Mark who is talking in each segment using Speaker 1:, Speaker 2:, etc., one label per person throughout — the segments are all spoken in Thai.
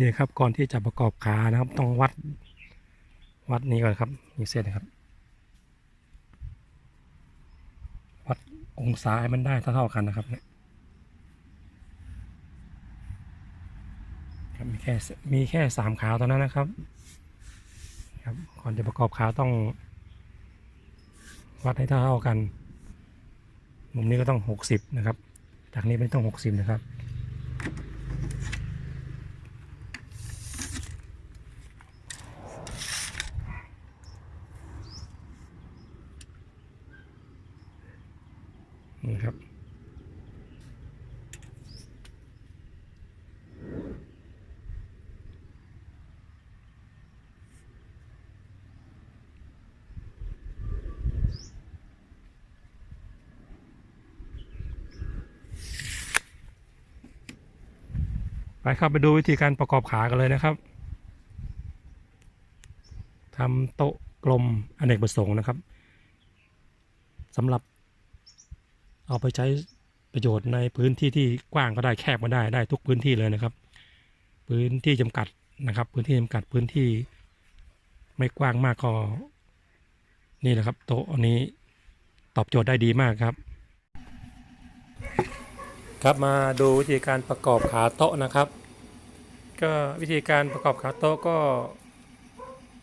Speaker 1: นี่ครับก่อนที่จะประกอบขานะครับ ต้องวัดวัดนี้ก่อนครับนี่เส้นนะครับ วัดองศาให้มันได้เท่าๆกันนะครับเนี่ยครับมีแค่มีแค่สามขาเท่านั้นนะครับครับก่อนจะประกอบขาต้อง วัดให้เท่าๆกัน มุมนี้ก็ต้องหกสิบนะครับ จากนี้ไม่ต้องหกสิบนะครับ นี่ครับไปครับไปดูวิธีการประกอบขากันเลยนะครับทำโต๊ะกลมอเนกประสงค์นะครับสำหรับ เอาไปใช้ประโยชน์ในพื้นที่ที่กว้างก็ได้แคบก็ได้ได้ทุกพื้นที่เลยนะครับ พื้นที่จำกัดนะครับ พื้นที่จำกัดพื้นที่ไม่กว้างมากก็นี่แหละครับโต๊ะอันนี้ตอบโจทย์ได้ดีมากครับ ครับมาดูวิธีการประกอบขาโต๊ะนะครับ ก็วิธีการประกอบขาโต๊ะก็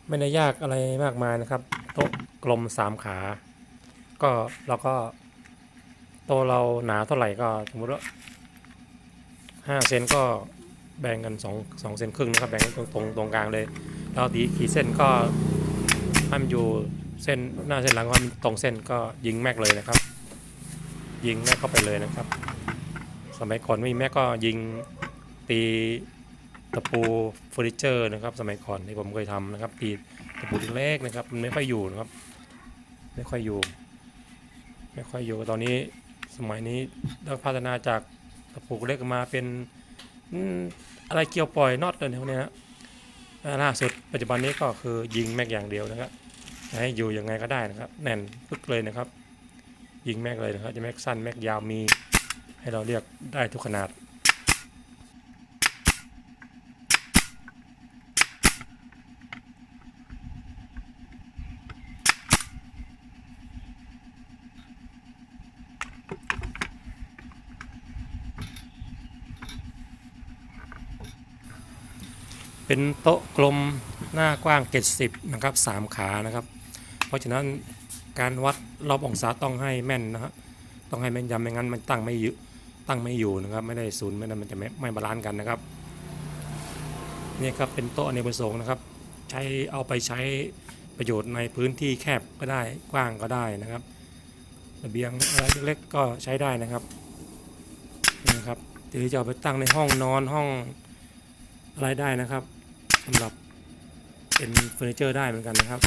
Speaker 1: ไม่ได้ยากอะไรมากมายนะครับ โต๊ะกลมสามขา ก็เราก็ ตะเราหนาเท่าไหร่ก็สมมติว่าห้าเซนก็แบ่งกันสองสองเซนครึ่งนะครับ แบ่งกันตรงตรงตรงกลางเลยแล้วตีขีดเส้นก็ให้มันอยู่เส้นหน้าเส้นหลังก็ให้มันตรงเส้นก็ยิงแม็กเลยนะครับ ยิงแม็กเข้าไปเลยนะครับ สมัยก่อนไม่มีแม็กก็ยิงตีตะปูเฟอร์นิเจอร์นะครับ สมัยก่อนที่ผมเคยทำนะครับ ตีตะปูเล็กนะครับมันไม่ค่อยอยู่นะครับ ไม่ค่อยอยู่ ไม่ค่อยอยู่ตอนนี้ สมัยนี้เราพัฒนาจากตะปูเล็กมาเป็นอะไรเกี่ยวปล่อยน็อตอะไรพวกเนี้ยนะล่าสุดปัจจุบันนี้ก็คือยิงแม็กอย่างเดียวนะครับให้อยู่ยังไงก็ได้นะครับ แน่นปึ๊กเลยนะครับ ยิงแม็กเลยนะครับจะแม็กสั้นแม็กยาวมี ให้เราเรียกได้ทุกขนาด เป็นโต๊ะกลมหน้ากว้าง 70 นะครับ3ขานะครับ เพราะฉะนั้นการวัดรอบองศาต้องให้แม่นนะครับต้องให้แม่นยำไม่งั้นมันตั้งไม่อยู่ตั้งไม่อยู่นะครับ ไม่ได้ศูนย์ไม่นั้นมันจะไม่ไม่บาลานซ์กันนะครับนี่ครับเป็นโต๊ะอเนกประสงค์นะครับ ใช้เอาไปใช้ประโยชน์ในพื้นที่แคบก็ได้กว้างก็ได้นะครับระเบียงอะไรเล็กๆก็ใช้ได้นะครับนี่ครับหรือจะเอาไปตั้งในห้องนอนห้องอะไรได้นะครับ สำหรับเป็นเฟอร์นิเจอร์ได้เหมือนกันนะครับ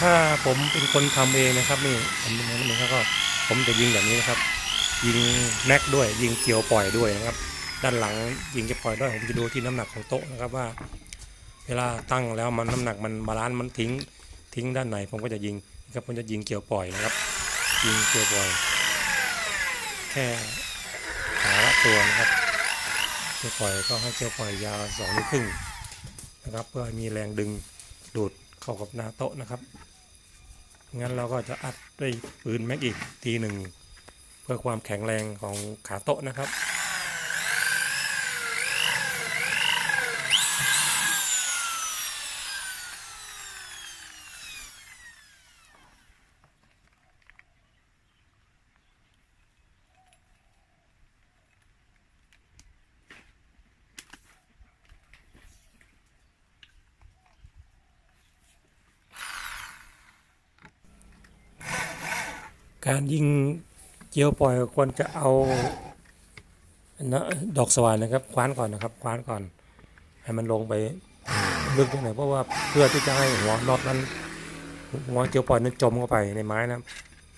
Speaker 1: ถ้าผมเป็นคนทำเองนะครับนี่ผมเป็นคนทำเองก็ผมจะยิงแบบนี้นะครับ ยิงแม็กด้วย ยิงเกี่ยวปล่อยด้วยนะครับ ด้านหลังยิงจะปล่อยด้วยผมจะดูที่น้ำหนักของโต๊ะนะครับว่า เวลาตั้งแล้วมันน้ำหนักมันบาลานซ์มันทิ้งทิ้งด้านไหน ผมก็จะยิงนะครับผมจะยิงเกี่ยวปล่อยนะครับ ยิงเกี่ยวปล่อย แค่ขาละตัวนะครับเกี่ยวปล่อยก็ให้เกี่ยวปล่อยยาวสองนิ้วครึ่งนะครับ เพื่อมีแรงดึงดูดเข้ากับหน้าโต๊ะนะครับ งั้นเราก็จะอัดด้วยปืนแม็กอีกทีหนึ่ง เพื่อความแข็งแรงของขาโต๊ะนะครับ การยิงเจียวปล่อยควรจะเอานะดอกสว่านนะครับ คว้านก่อนนะครับ คว้านก่อน ให้มันลงไปลึกตรงไหนเพราะว่าเพื่อที่จะให้หัวน็อตนั้นหัวเจียวปล่อยนั้นจมเข้าไปในไม้นะครับ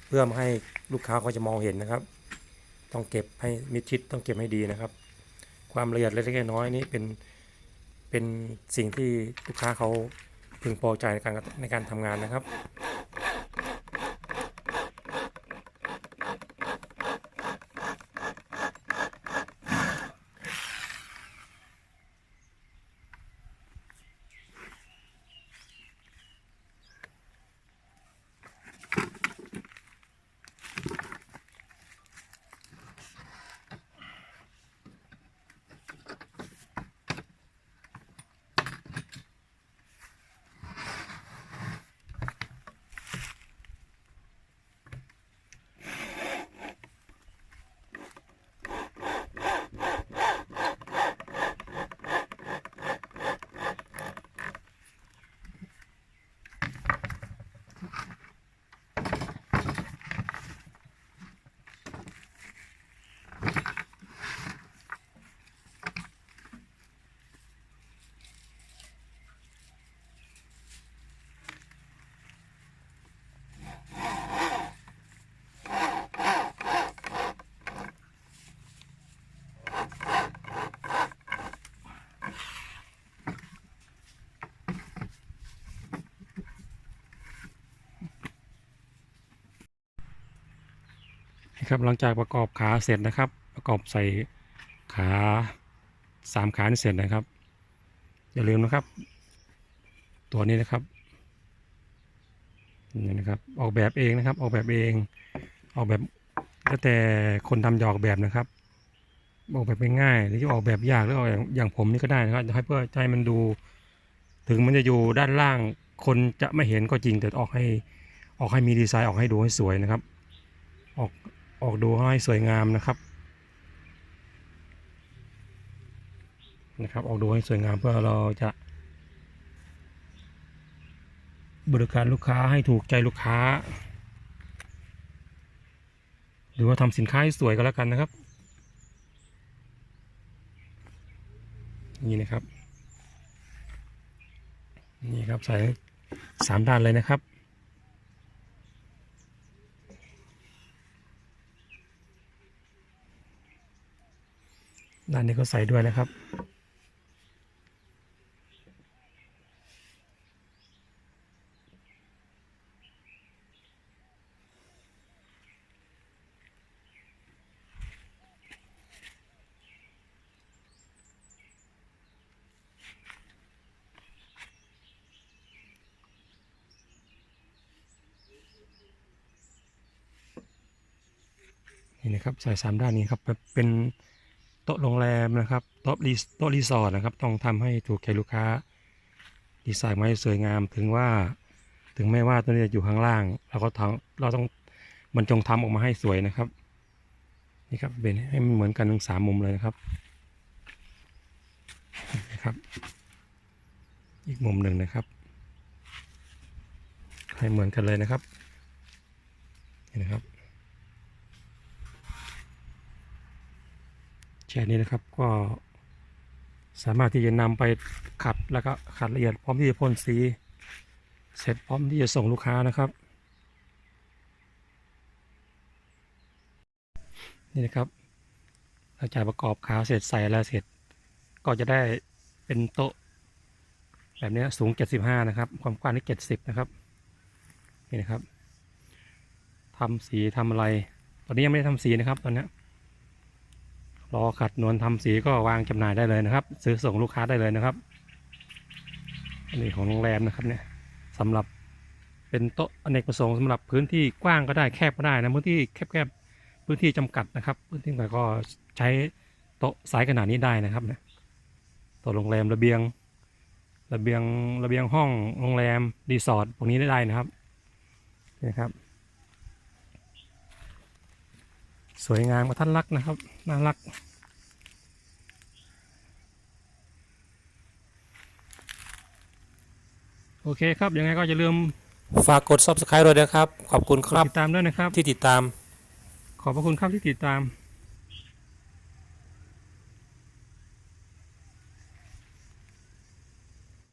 Speaker 1: เพื่อมให้ลูกค้าเขาจะมองเห็นนะครับ ต้องเก็บให้มิดชิดต้องเก็บให้ดีนะครับ ความละเอียดเล็กๆน้อยๆนี่เป็นเป็นสิ่งที่ลูกค้าเขาพึงพอใจในการในการทำงานนะครับ นะครับหลังจากประกอบขาเสร็จนะครับ ประกอบใส่ขาสามขาเสร็จนะครับ อย่าลืมนะครับ ตัวนี้นะครับนี่นะครับ ออกแบบเองนะครับ ออกแบบเองออกแบบแล้วแต่คนทำจะออกแบบนะครับ ออกแบบง่ายหรือจะออกแบบยากหรือออกอย่างอย่างผมนี่ก็ได้นะครับจะให้เพื่อให้มันดู ถึงมันจะอยู่ด้านล่าง คนจะไม่เห็นก็จริงแต่ออกให้ออกให้มีดีไซน์ออกให้ดูให้สวยนะครับ ออก ออกดูให้สวยงามนะครับนะครับออกดูให้สวยงามเพื่อเราจะ บริการลูกค้าให้ถูกใจลูกค้า หรือว่าทำสินค้าให้สวยก็แล้วกันนะครับ นี่นะครับ นี่ครับใส่สามด้านเลยนะครับ ด้านนี้ก็ใส่ด้วยนะครับ นี่นะครับใส่สามด้านนี้ครับเป็น โต๊ะโรงแรมนะครับโต๊ะรีโต๊ะรีสอร์ทนะครับ ต้องทำให้ถูกใจลูกค้า ดีไซน์มาสวยงาม ถึงว่า ถึงแม้ว่าตัวนี้จะอยู่ข้างล่าง เราก็ทำเราต้องบรรจงทำออกมาให้สวยนะครับ นี่ครับเป็นให้มันเหมือนกันทั้งสามมุมเลยนะครับนะครับ อีกมุมหนึ่งนะครับ ให้เหมือนกันเลยนะครับนี่นะครับ แค่นี้นะครับก็สามารถที่จะนำไปขัดแล้วก็ขัดละเอียดพร้อมที่จะพ่นสี เสร็จพร้อมที่จะส่งลูกค้านะครับ นี่นะครับหลังจากประกอบขาเสร็จใส่แล้วเสร็จ ก็จะได้เป็นโต๊ะ แบบนี้สูง 75 นะครับ ความกว้างที่70 นะครับนี่นะครับทำสีทำอะไร ตอนนี้ยังไม่ได้ทำสีนะครับตอนนี้ รอขัดนวลทำสีก็วางจำหน่ายได้เลยนะครับ ซื้อส่งลูกค้าได้เลยนะครับอันนี้ของโรงแรมนะครับเนี่ยสำหรับเป็นโต๊ะอเนกประสงค์สำหรับพื้นที่กว้างก็ได้แคบก็ได้นะพื้นที่แคบๆพื้นที่จำกัดนะครับ พื้นที่ไหนก็ใช้โต๊ะสายขนาดนี้ได้นะครับเนี่ยโต๊ะโรงแรมระเบียงระเบียงระเบียงห้องโรงแรมรีสอร์ทพวกนี้ได้ได้นะครับนะครับ สวยงามกระทัดรักนะครับ น่ารัก โอเคครับ ยังไงก็อย่าลืม
Speaker 2: ฝากกด subscribe ด้วยนะครับ ขอบคุณค
Speaker 1: กด
Speaker 2: รับ
Speaker 1: ติดตามด้วยนะครับ
Speaker 2: ที่ติดตาม
Speaker 1: ขอบพระคุณครับที่ติดตาม